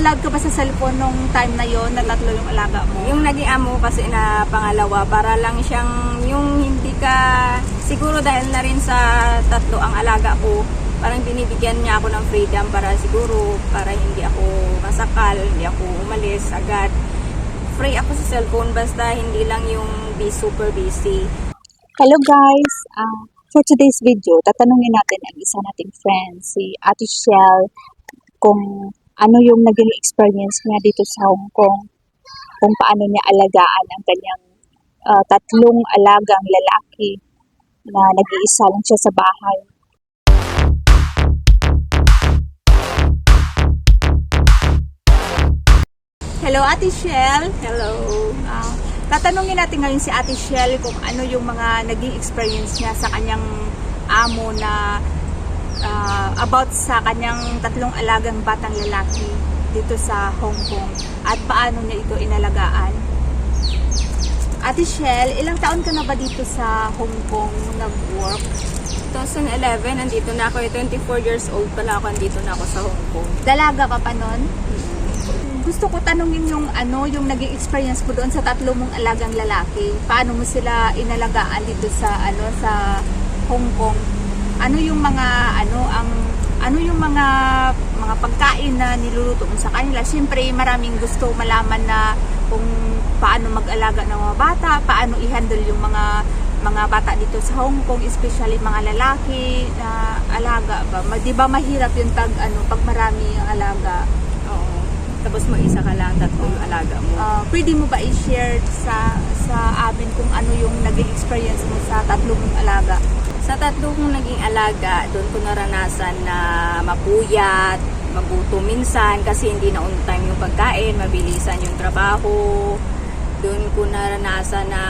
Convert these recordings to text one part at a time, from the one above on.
allowed ka ba sa cellphone nung time na yon na tatlo yung alaga mo? Yung naging amo kasi na pangalawa, para lang siyang yung hindi ka, siguro dahil na rin sa tatlo ang alaga ko, parang binibigyan niya ako ng freedom para siguro, para hindi ako masakal, hindi ako umalis agad. Free ako sa cellphone basta hindi lang yung be super busy. Hello guys! Ah, for today's video, tatanungin natin ang isa nating friend, si Ate Shell, kung ano yung naging experience niya dito sa Hong Kong, kung paano niya alagaan ang kanyang ah, tatlong alagang lalaki na nag-iisa lang siya sa bahay. Hello, Ate Shell. Hello! Ah, tatanungin natin ngayon si Ate Shell kung ano yung mga naging experience niya sa kanyang amo na ah, about sa kanyang tatlong alagang batang lalaki dito sa Hong Kong at paano niya ito inalagaan. Ate Shell, ilang taon ka na ba dito sa Hong Kong nag-work? 2011, nandito na ako, eh, 24 years old pala ako, nandito na ako sa Hong Kong. Dalaga ka pa nun? Gusto ko tanungin yung ano, yung naging experience mo doon sa tatlo mong alagang lalaki. Paano mo sila inalagaan dito sa ano sa Hong Kong? Ano yung mga ano ang ano yung mga mga pagkain na niluluto mo sa kanila? Siyempre, maraming gusto malaman na kung paano mag-alaga ng mga bata, paano i-handle yung mga mga bata dito sa Hong Kong, especially mga lalaki na alaga ba? Di ba mahirap yung pag ano, pag marami yung alaga? Oo. Tapos mag-isa ka lang, tatlo yung alaga mo. Ah, pwede mo ba i-share sa sa amin kung ano yung naging experience mo sa tatlong alaga? Sa tatlo kong naging alaga, doon ko naranasan na mapuyat, magutom minsan kasi hindi na on time yung pagkain, mabilisan yung trabaho. Doon ko naranasan na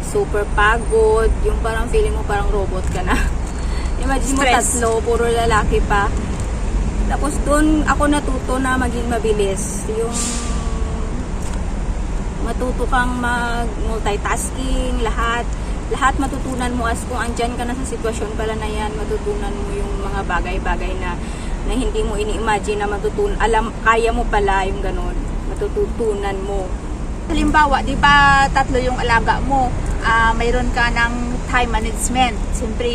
super pagod, yung parang feeling mo parang robot ka na. Imagine mo Stress. tatlo, puro lalaki pa. Tapos doon ako natuto na maging mabilis. Yung matuto kang mag-multitasking, lahat. Lahat matutunan mo as kung andyan ka na sa sitwasyon pala na yan, matutunan mo yung mga bagay-bagay na na hindi mo ini-imagine na matutunan. Alam, kaya mo pala yung ganun. Matututunan mo. Halimbawa, di ba tatlo yung alaga mo, ah, mayroon ka ng time management. Siyempre,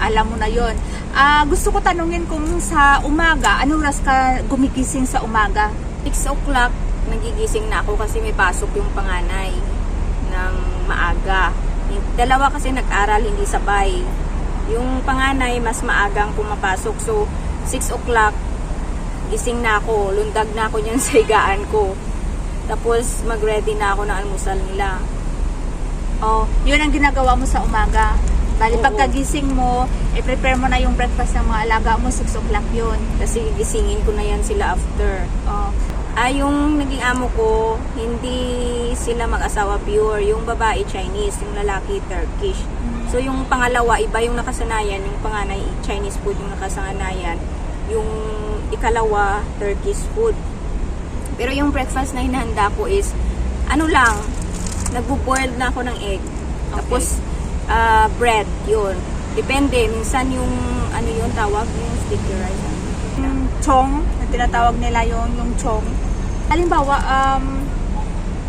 alam mo na yon. Ah, gusto ko tanungin kung sa umaga, anong oras ka gumigising sa umaga? 6 o'clock, nagigising na ako kasi may pasok yung panganay ng maaga. Dalawa kasi nag-aral, hindi sabay. Yung panganay, mas maagang pumapasok. So, 6 o'clock, gising na ako. Lundag na ako niyan sa higaan ko. Tapos, mag-ready na ako ng almusal nila. Oh, yun ang ginagawa mo sa umaga. Bali, Oo. pagkagising mo, i-prepare mo na yung breakfast ng mga alaga mo, 6 o'clock yun. Kasi gisingin ko na yan sila after. Oh, Ah, yung naging amo ko, hindi sila mag-asawa pure. Yung babae Chinese, yung lalaki Turkish. So yung pangalawa, iba yung nakasanayan. Yung panganay, Chinese food yung nakasanayan. Yung ikalawa, Turkish food. Pero yung breakfast na hinahanda ko is, ano lang, nagbo-boil na ako ng egg. Tapos, ah, bread, yun. Depende, minsan yung, ano yun tawag, yung sticky rice. yung chong, na tinatawag nila yung, yung chong. Halimbawa, um,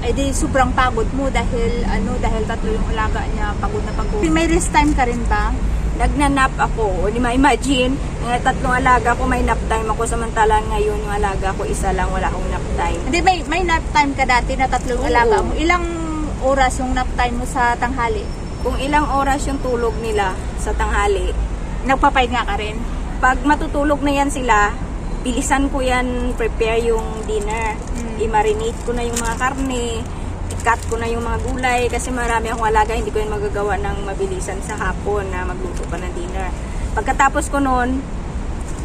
ay di sobrang pagod mo dahil ano dahil tatlo yung alaga niya pagod na pagod. May rest time ka rin ba? nagnanap ako. O di ma-imagine, nga tatlong alaga ko, may nap time ako. Samantalang ngayon, yung alaga ko, isa lang, wala akong nap time. Hindi may may nap time ka dati na tatlong Oo. alaga mo. Ilang oras yung nap time mo sa tanghali? Kung ilang oras yung tulog nila sa tanghali, Nagpapahinga ka rin? pag matutulog na yan sila, bilisan ko yan prepare yung dinner. Mm. I-marinate ko na yung mga karne, i-cut ko na yung mga gulay kasi marami akong alaga, hindi ko yan magagawa ng mabilisan sa hapon na magluto pa ng dinner. Pagkatapos ko noon,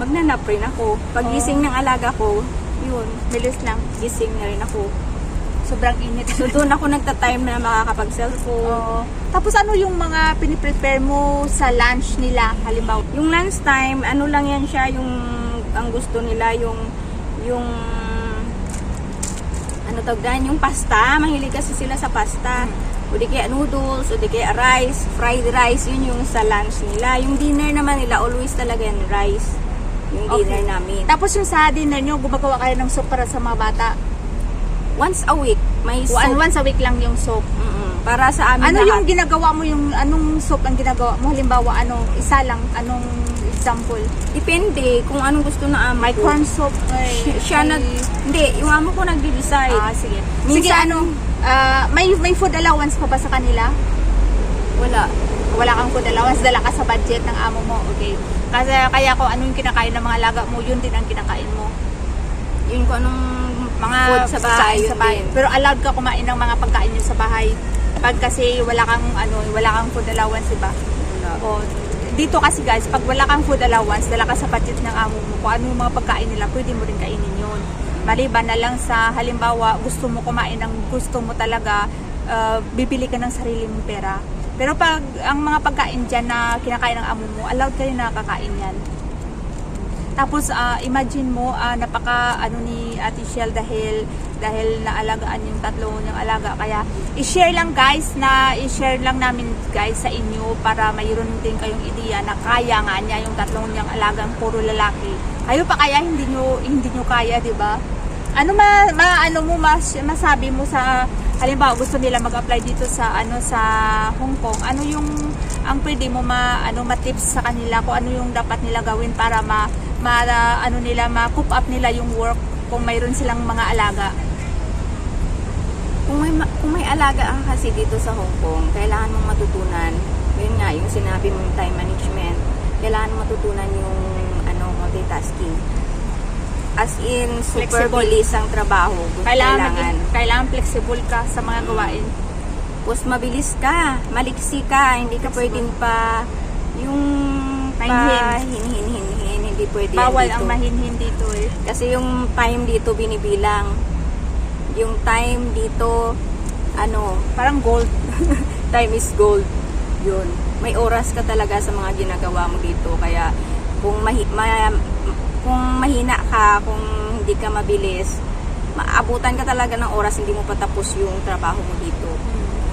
magnanap rin ako. Pag Oh. ng alaga ko, yun, Bilis lang. gising na rin ako. Sobrang init. So doon ako nagta-time na makakapag-cellphone. Oo. Tapos ano yung mga piniprepare mo sa lunch nila? Halimbawa, Yung lunch time, ano lang yan siya, yung ang gusto nila, yung yung ano tawag dyan, yung pasta. Mahilig kasi sila sa pasta. O di kaya noodles, o di kaya rice, fried rice, yun yung sa lunch nila. Yung dinner naman nila, always talaga yan rice. yung Okay. dinner namin. Tapos yung sa dinner nyo, gumagawa kayo ng soup para sa mga bata. Once a week, may One, soup. once a week lang yung soup. Mm-mm. Para sa amin Ano lahat. yung ginagawa mo yung anong soup ang ginagawa mo? Halimbawa, ano, isa lang, anong example? Depende kung anong gusto na amo May ko. corn soup, Siya, may- nag... Hindi, yung amo ko nagde-decide. Ah, sige. Minsan- sige, ano, ah, may, may food allowance pa ba sa kanila? Wala. Wala kang food allowance, dala ka sa budget ng amo mo, okay? Kasi kaya ko ano yung kinakain ng mga alaga mo, yun din ang kinakain mo. Yun ko anong Mga food sa bahay, sa bahay. din. Pero allowed ka kumain ng mga pagkain nyo sa bahay. Pag kasi wala kang ano, wala kang food allowance, diba? Wala. O, dito kasi guys, pag wala kang food allowance, dala ka sa budget ng amo mo, kung ano yung mga pagkain nila, pwede mo rin kainin yun. Maliban na lang sa halimbawa, gusto mo kumain ng gusto mo talaga, uh, bibili ka ng sarili mong pera. Pero pag ang mga pagkain dyan na kinakain ng amo mo, allowed ka rin na kakain yan. Tapos ah, imagine mo ah, napaka ano ni Ate Shell dahil dahil naalagaan yung tatlo niyang alaga kaya i-share lang guys na i-share lang namin guys sa inyo para mayroon din kayong ideya na kaya nga niya yung tatlong niyang alagang puro lalaki. Kayo pa kaya hindi niyo hindi niyo kaya, 'di ba? Ano ma, ma ano mo mas, masabi mo sa halimbawa gusto nila mag-apply dito sa ano sa Hong Kong. Ano yung ang pwede mo ma ano ma-tips sa kanila kung ano yung dapat nila gawin para ma, ma ano nila ma-coop up nila yung work kung mayroon silang mga alaga. Kung may, ma- kung may alaga ka kasi dito sa Hong Kong, kailangan mong matutunan, yun nga, yung sinabi mong time management, kailangan mong matutunan yung ano, multitasking. As in, super Flexible. bilis ang trabaho. Kailangan Kailangan. maging, kailangan flexible ka sa mga gawain. Tapos mabilis ka, maliksi ka, hindi ka pwedeng pa yung pa Mahinhin. hinhin-hinhin, hindi pwede yan Bawal dito. ang mahinhin dito eh. Kasi yung time dito binibilang. Yung time dito, ano, Parang gold. time is gold. Yun. May oras ka talaga sa mga ginagawa mo dito. Kaya kung mahi, ma, kung mahina ka, kung hindi ka mabilis, maabutan ka talaga ng oras, hindi mo patapos yung trabaho mo dito.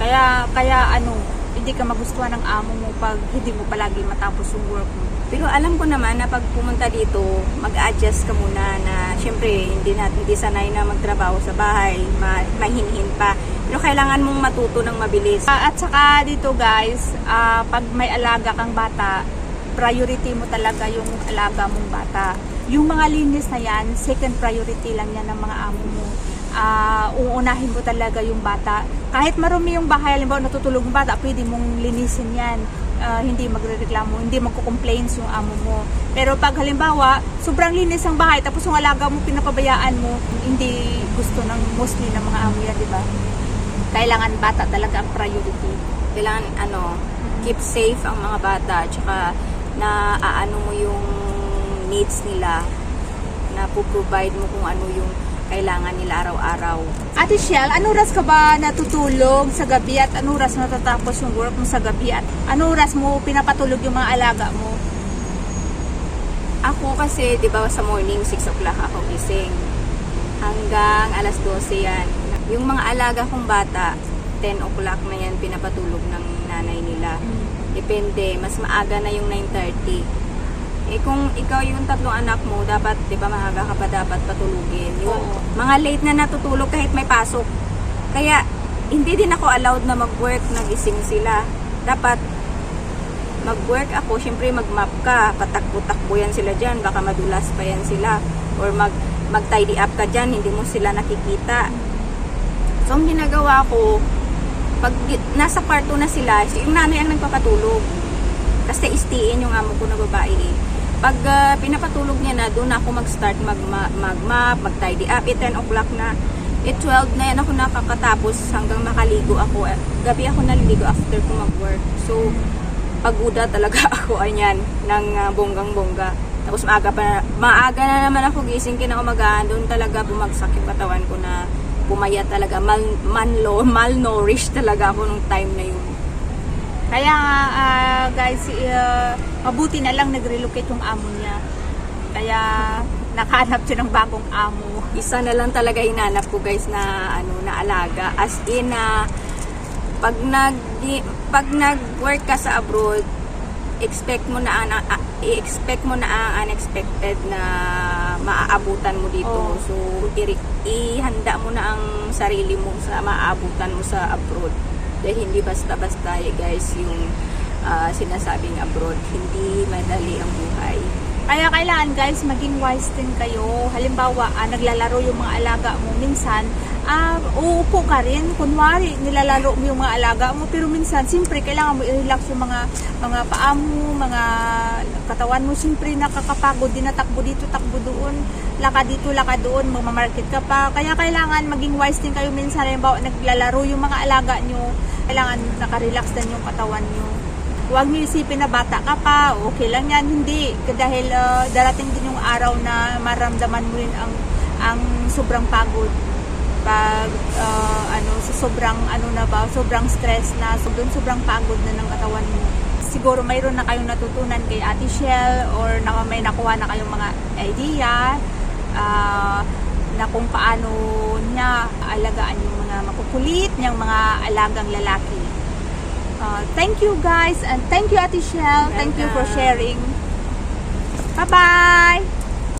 Kaya kaya ano, hindi ka magustuhan ng amo mo pag hindi mo palagi matapos yung work mo. Pero alam ko naman na pag pumunta dito, mag-adjust ka muna na syempre hindi na hindi sanay na magtrabaho sa bahay, ma, mahinhin pa. Pero kailangan mong matuto ng mabilis. Ah, at saka dito guys, ah, pag may alaga kang bata, priority mo talaga yung alaga mong bata. Yung mga linis na yan, second priority lang yan ng mga amo mo. Ah, uunahin mo talaga yung bata. Kahit marumi yung bahay, halimbawa natutulog yung bata, pwede mong linisin yan. Ah, hindi magrereklamo, hindi magko-complaints yung amo mo. Pero pag halimbawa, sobrang linis ang bahay, tapos yung alaga mo, pinapabayaan mo, hindi gusto ng mostly ng mga amo yan, di ba? Kailangan bata talaga ang priority. kailangan ano, keep safe ang mga bata tsaka na aano mo yung needs nila na provide mo kung ano yung kailangan nila araw-araw. Ate Shell, anong oras ka ba natutulog sa gabi at anong oras natatapos yung work mo sa gabi at anong oras mo pinapatulog yung mga alaga mo? Ako kasi, di ba sa morning, 6 o'clock ako gising. Hanggang alas 12 yan. Yung mga alaga kong bata, 10 o'clock na yan pinapatulog ng nanay nila. Depende, mas maaga na yung 9.30. Eh kung ikaw yung tatlong anak mo, dapat, di ba maaga ka pa dapat patulugin. Yung Oo. mga late na natutulog kahit may pasok. Kaya, hindi din ako allowed na mag-work, nagising sila. Dapat, mag-work ako, syempre mag-map ka, patakbo-takbo yan sila dyan, baka madulas pa yan sila. Or mag, mag-tidy up ka dyan, hindi mo sila nakikita. So, ang ginagawa ko, pag nasa kwarto na sila, so yung nanay ang nagpapatulog. Kasi istiin yung amo ko na babae eh. Pag ah, pinapatulog niya na, doon ako mag-start mag-map, mag mag-tidy up. Eh, 10 o'clock na. Eh, 12 na yan ako nakakatapos hanggang makaligo ako. Eh, Gabi ako naliligo after ko mag-work. So, paguda talaga ako anyan ng ah, bonggang-bongga. Tapos maaga pa na, maaga na naman ako gising kinaumagahan. Doon talaga bumagsak yung katawan ko na pumaya talaga. Mal, manlo, malnourished talaga ako nung time na yun. Kaya nga, ah, guys, uh, mabuti na lang nag-relocate yung amo niya. Kaya nakahanap siya ng bagong amo. isa na lang talaga hinanap ko guys na ano na alaga as in na pag nag pag nag-work ka sa abroad expect mo na ang a- i-expect mo na ang unexpected na maaabutan mo dito. Oo. So i- ihanda mo na ang sarili mo sa maaabutan mo sa abroad. Dahil hindi basta-basta eh, guys yung ah, sinasabing abroad. Hindi madali ang buhay. Kaya kailangan guys, maging wise din kayo. Halimbawa, ah, naglalaro yung mga alaga mo. Minsan, ah, uupo ka rin. Kunwari, nilalaro mo yung mga alaga mo. Pero minsan, siyempre, kailangan mo i-relax yung mga, mga paa mo, mga katawan mo. Siyempre, nakakapagod din na takbo dito, takbo doon. Laka dito, laka doon. Mamamarket ka pa. Kaya kailangan maging wise din kayo minsan. Halimbawa, naglalaro yung mga alaga nyo. Kailangan nakarelax din yung katawan nyo huwag niyo isipin na bata ka pa, okay lang yan, hindi. Dahil uh, darating din yung araw na maramdaman mo rin ang, ang sobrang pagod. Pag, uh, ano, sa sobrang, ano na ba, sobrang stress na, so, doon sobrang pagod na ng katawan mo. Siguro mayroon na kayong natutunan kay Ate Shell or na, may nakuha na kayong mga idea ah, na kung paano niya alagaan yung mga makukulit niyang mga alagang lalaki. Uh, thank you guys and thank you Ate Shell. Thank you for sharing. Bye-bye!